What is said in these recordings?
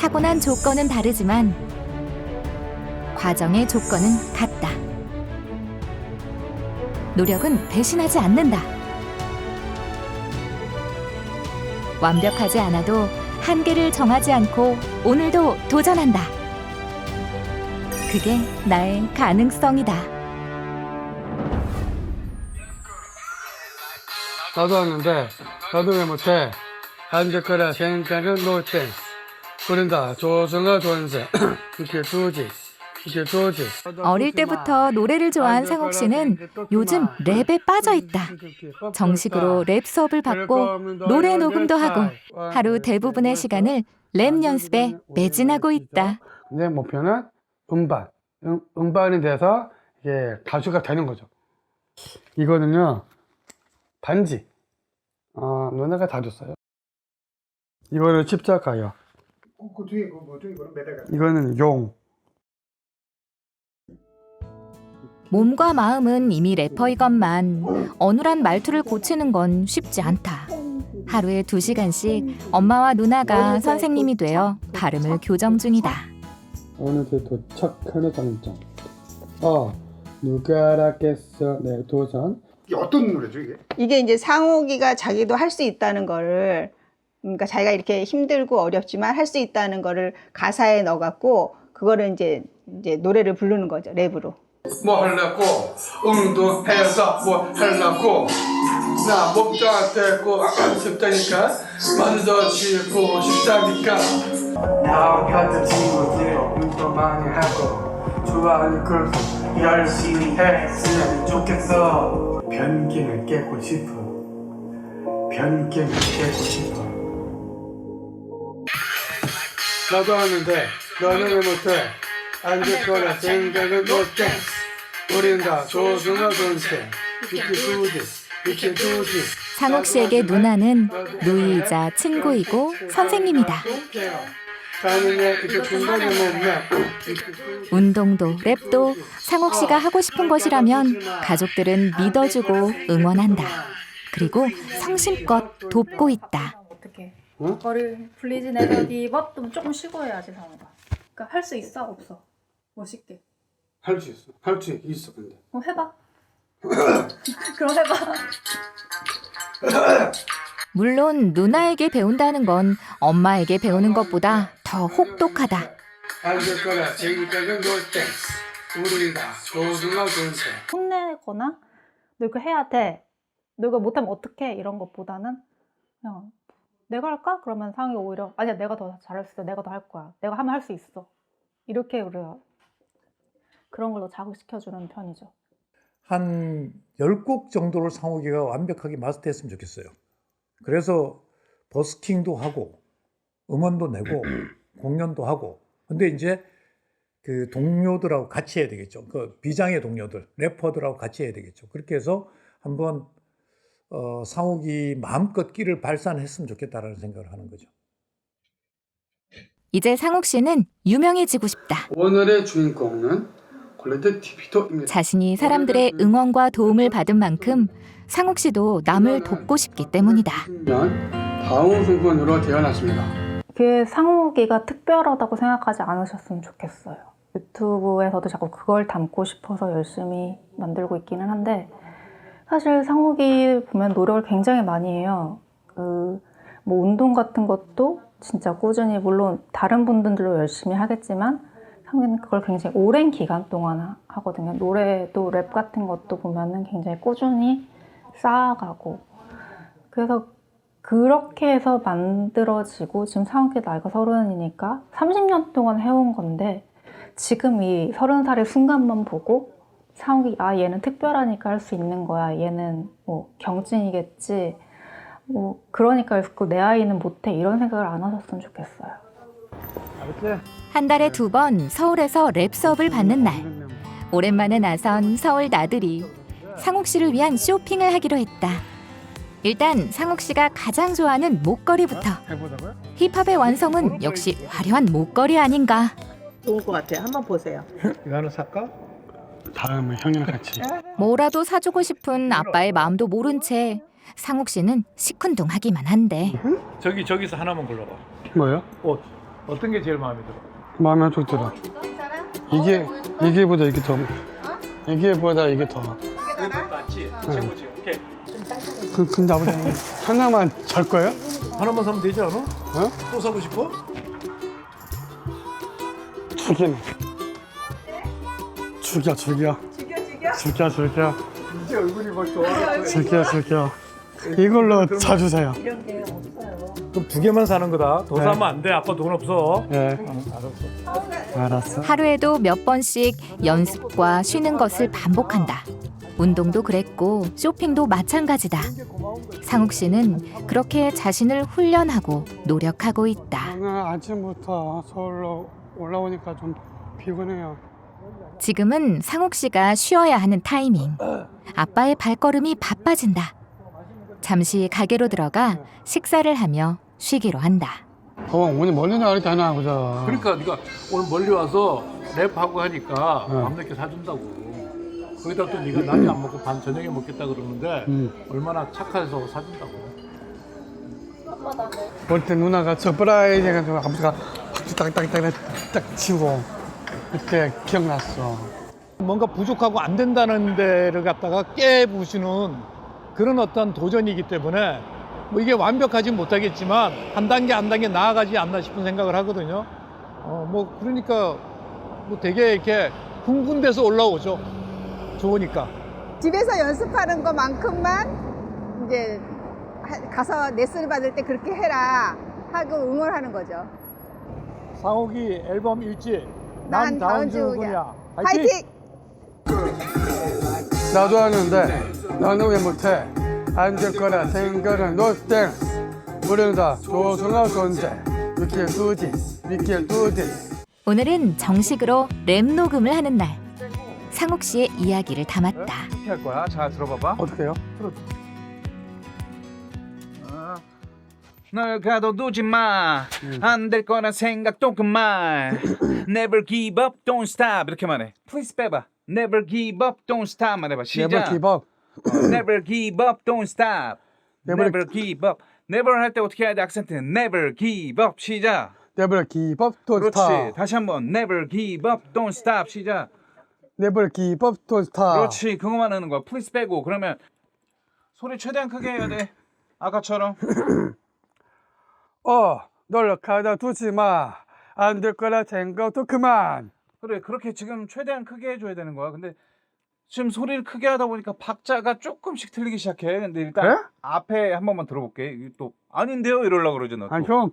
타고난 조건은 다르지만 과정의 조건은 같다. 노력은 배신하지 않는다. 완벽하지 않아도 한계를 정하지 않고 오늘도 도전한다. 그게 나의 가능성이다. 나도 하는데 나도 왜 못해 앉을 거라 생각은 못해 그런다 조성아 존재 이렇게 두지 이렇게 두지 어릴 때부터 노래를 좋아한 상옥 씨는 요즘 랩에 빠져 있다. 정식으로 랩 수업을 받고 노래 녹음도 하고 하루 대부분의 시간을 랩 연습에 매진하고 있다. 내 목표는 음반 음, 음반이 돼서 이게 가수가 되는 거죠 이거는요 반지 어, 누나가 다 줬어요 이거는 십자가요 그 뒤에 그 뭐죠 이거는 메달가 이거는 용 몸과 마음은 이미 래퍼이건만 어눌한 말투를 고치는 건 쉽지 않다. 하루에 두 시간씩 엄마와 누나가 선생님이 되어 발음을 교정 중이다. 오늘도 도착하는 장점 어 누가 알았겠어 내 도전 이게 어떤 노래죠 이게? 이게 이제 상욱이가 자기도 할 수 있다는 거를 그러니까 자기가 이렇게 힘들고 어렵지만 할 수 있다는 거를 가사에 넣어갖고 그거를 이제 이제 노래를 부르는 거죠 랩으로. 뭐 하려고? 운동해서 뭐 하려고? 나 목표가 되고 싶다니까? 만져 지고 싶다니까? 나 같은 친구들 운동 많이 하고 좋아하는 걸로 열심히 했으면 좋겠어. 변기를 깨고 싶어. 변기를 깨고 싶어 나도 하는데 너는 왜 못해 앉을 거라 생각은 못해 우린 다 조승아 존재 이렇게 두지 이렇게 두지 상옥 씨에게 누나는 누이이자 친구이고 선생님이다. 가능해 이렇게 중간에 못내 운동도 랩도 상옥 씨가 하고 싶은 것이라면 가족들은 믿어주고 응원한다. 그리고 성심껏 돕고 있다. 응? 거리 블리즈 네더디 법도 조금 쉬고 해야지 상호가. 그러니까 할 수 있어 없어? 멋있게. 할 수 있어 할 수 있어 근데 그럼 해봐. 그럼 해봐. 물론 누나에게 배운다는 건 엄마에게 배우는 것보다 더 혹독하다. 다 혼내거나 너 이거 해야 돼. 너 이거 못하면 어떡해? 이런 것보다는 그냥 내가 할까? 그러면 상이 오히려 아니야 내가 더 잘할 수 있어. 내가 더 할 거야. 내가 하면 할 수 있어. 이렇게 우리가 그런 걸로 자극시켜주는 편이죠. 한 10곡 정도를 상욱이가 완벽하게 마스터했으면 좋겠어요. 그래서 버스킹도 하고 음원도 내고 공연도 하고 근데 이제 그 동료들하고 같이 해야 되겠죠. 그 비장의 동료들, 래퍼들하고 같이 해야 되겠죠. 그렇게 해서 한번 어, 상욱이 마음껏 끼를 발산했으면 좋겠다라는 생각을 하는 거죠. 이제 상옥 씨는 유명해지고 싶다. 오늘의 주인공은 콜레드 티피토입니다 자신이 사람들의 응원과 도움을 받은 만큼 상옥 씨도 남을 돕고 싶기 때문이다. 년 다운증권으로 태어났습니다 그 상욱이가 특별하다고 생각하지 않으셨으면 좋겠어요. 유튜브에서도 자꾸 그걸 담고 싶어서 열심히 만들고 있기는 한데 사실 상욱이 보면 노력을 굉장히 많이 해요. 그 뭐 운동 같은 것도 진짜 꾸준히 물론 다른 분들도 열심히 하겠지만 상욱이는 그걸 굉장히 오랜 기간 동안 하- 하거든요. 노래도 랩 같은 것도 보면은 굉장히 꾸준히 쌓아가고 그래서 그렇게 해서 만들어지고 지금 상욱이 나이가 서른이니까 30년 동안 해온 건데 지금 이 서른 살의 순간만 보고 상욱이 아 얘는 특별하니까 할 수 있는 거야 얘는 뭐 경진이겠지 뭐 그러니까 자꾸 내 아이는 못해 이런 생각을 안 하셨으면 좋겠어요. 한 달에 두 번 서울에서 랩 수업을 받는 날. 오랜만에 나선 서울 나들이 상욱 씨를 위한 쇼핑을 하기로 했다. 일단 상욱 씨가 가장 좋아하는 목걸이부터. 해보자고요? 힙합의 완성은 역시 화려한 목걸이 아닌가. 좋은 것 같아요. 한번 보세요. 이거 하나 살까? 다음에 형이랑 같이 뭐라도 사주고 싶은 아빠의 마음도 모른 채 상욱 씨는 시큰둥하기만 한데 저기 저기서 하나만 골라봐. 뭐요? 옷. 어떤 게 제일 마음에 들어? 마음에 쏙 들어. 이게 이게보다 이게 더 이게보다 이게 더. 낫지. 최고지. 오케이. 그 근데 아버지 하나만 잘 거예요? 하나만 사면 되지 않아? 어? 또 사고 싶어? 죽이네. 죽여 죽여. 죽여 죽여. 이제 얼굴이 막 좋아. 죽여 죽여. 이걸로 사주세요. 그럼 두 개만 사는 거다. 더 네. 사면 안 돼. 아빠 돈 없어. 예. 알았어. 하루에도 몇 번씩 연습과 쉬는 것을 반복한다. 운동도 그랬고 쇼핑도 마찬가지다. 상욱 씨는 그렇게 자신을 훈련하고 노력하고 있다. 오늘 아침부터 서울로 올라오니까 좀 피곤해요. 지금은 상욱 씨가 쉬어야 하는 타이밍. 아빠의 발걸음이 바빠진다. 잠시 가게로 들어가 식사를 하며 쉬기로 한다. 어, 오늘 멀리 나가잖아, 그죠? 그러니까 네가 오늘 멀리 와서 랩하고 하니까 네. 밤늦게 사준다고. 거기다 또 네가 낮에 안 먹고 밤 저녁에 먹겠다 그러는데 음. 얼마나 착해서 사준다고. 볼때 누나가 서프라이즈 해가지고 아버지가 박수 딱딱딱 딱 치고 그때 기억났어. 뭔가 부족하고 안 된다는 데를 갖다가 깨부시는 그런 어떤 도전이기 때문에 뭐 이게 완벽하지 못하겠지만 한 단계 한 단계 나아가지 않나 싶은 생각을 하거든요. 어, 뭐 그러니까 뭐 되게 이렇게 흥분돼서 올라오죠. 좋으니까. 집에서 연습하는 것만큼만 이제 하- 가서 레슨을 받을 때 그렇게 해라 하고 응원하는 거죠. 상욱이 앨범 일집 난 다음. 화이팅! 파이팅! 나도 하는데 나는 왜 못해? 안 될 거라 생각은 노땡. 우리는 다 do this. We can do this. 오늘은 정식으로 랩 녹음을 하는 날. 상욱 씨의 이야기를 담았다. 어떻게 할 거야? 자 들어봐봐. 어떻게 해요? 널 가둬두지 마. 안 될 거란 생각도 그만. Never give up, don't stop. 이렇게만 해. Please 빼봐. Never give up, don't stop만 해봐. 시작. Never give up. 어, Never give up, don't stop. Never- Never give up. Never 할 때 어떻게 해야 돼? 악센트는 Never give up. 시작. Never give up. Don't 그렇지. stop. 다시 한번 Never give up, don't stop. 시작. Never give up. Don't stop. 그렇지. 그거만 하는 거야. Please 빼고 그러면 소리 최대한 크게 해야 돼. 아까처럼. 어, 널 가둬두지 마. 안 될 거라 생각도 그만. 그래 그렇게 지금 최대한 크게 해줘야 되는 거야 근데 지금 소리를 크게 하다 보니까 박자가 조금씩 틀리기 시작해 근데 일단 에? 앞에 한 번만 들어볼게 이게 또 아닌데요 이러려고 그러지 너 또. 아니 형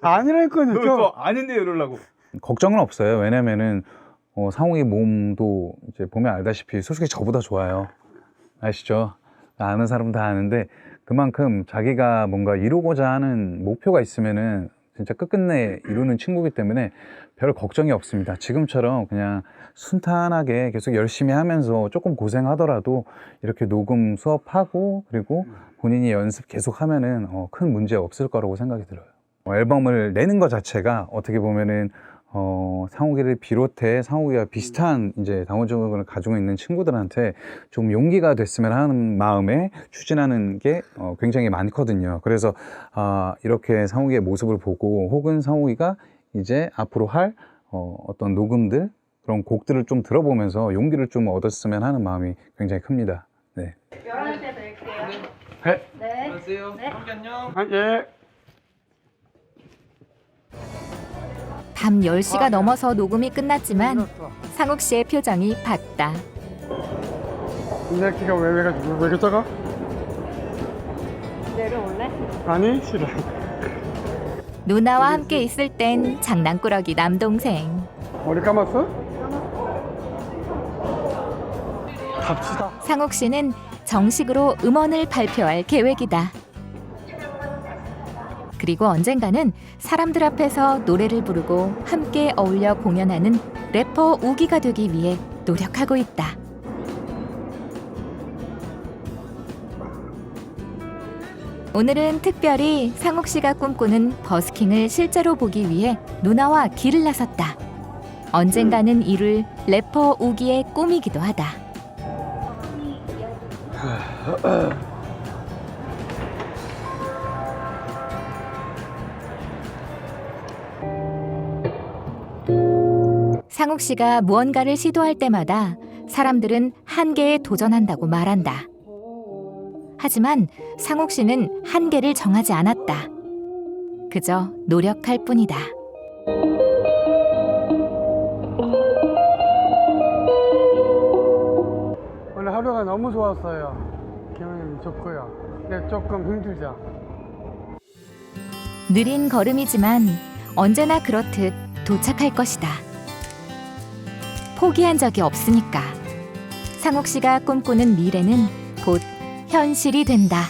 아니라니까요. 너또 아닌데요 이러려고 걱정은 없어요 왜냐면은 어, 상욱이 몸도 이제 보면 알다시피 솔직히 저보다 좋아요 아시죠 아는 사람 다 아는데 그만큼 자기가 뭔가 이루고자 하는 목표가 있으면은 진짜 끝끝내 이루는 친구기 때문에 별 걱정이 없습니다. 지금처럼 그냥 순탄하게 계속 열심히 하면서 조금 고생하더라도 이렇게 녹음 수업하고 그리고 본인이 연습 계속 하면은 어, 큰 문제 없을 거라고 생각이 들어요. 어, 앨범을 내는 것 자체가 어떻게 보면은 어, 상욱이를 비롯해 상욱이와 비슷한 이제 다운 증후군을 가지고 있는 친구들한테 좀 용기가 됐으면 하는 마음에 추진하는 게 어, 굉장히 많거든요. 그래서 아, 이렇게 상욱이의 모습을 보고 혹은 상욱이가 이제 앞으로 할 어, 어떤 녹음들 그런 곡들을 좀 들어보면서 용기를 좀 얻었으면 하는 마음이 굉장히 큽니다. 네. 아, 예. 밤 10시가 넘어서 녹음이 끝났지만 상욱 씨의 표정이 밝다. 내 키가 왜, 왜, 왜, 왜 작아? 내려올래? 아니, 싫어. 누나와 함께 있을 땐 장난꾸러기 남동생. 머리 감았어? 갑시다. 상욱 씨는 정식으로 음원을 발표할 계획이다. 그리고 언젠가는 사람들 앞에서 노래를 부르고 함께 어울려 공연하는 래퍼 우기가 되기 위해 노력하고 있다. 오늘은 특별히 상욱 씨가 꿈꾸는 버스킹을 실제로 보기 위해 누나와 길을 나섰다. 언젠가는 이룰 래퍼 우기의 꿈이기도 하다. 상욱 씨가 무언가를 시도할 때마다 사람들은 한계에 도전한다고 말한다. 하지만 상욱 씨는 한계를 정하지 않았다. 그저 노력할 뿐이다. 오늘 하루가 너무 좋았어요. 기분이 좋고요. 근데 조금 힘들죠. 느린 걸음이지만 언제나 그렇듯 도착할 것이다. 포기한 적이 없으니까. 상욱 씨가 꿈꾸는 미래는 곧 현실이 된다.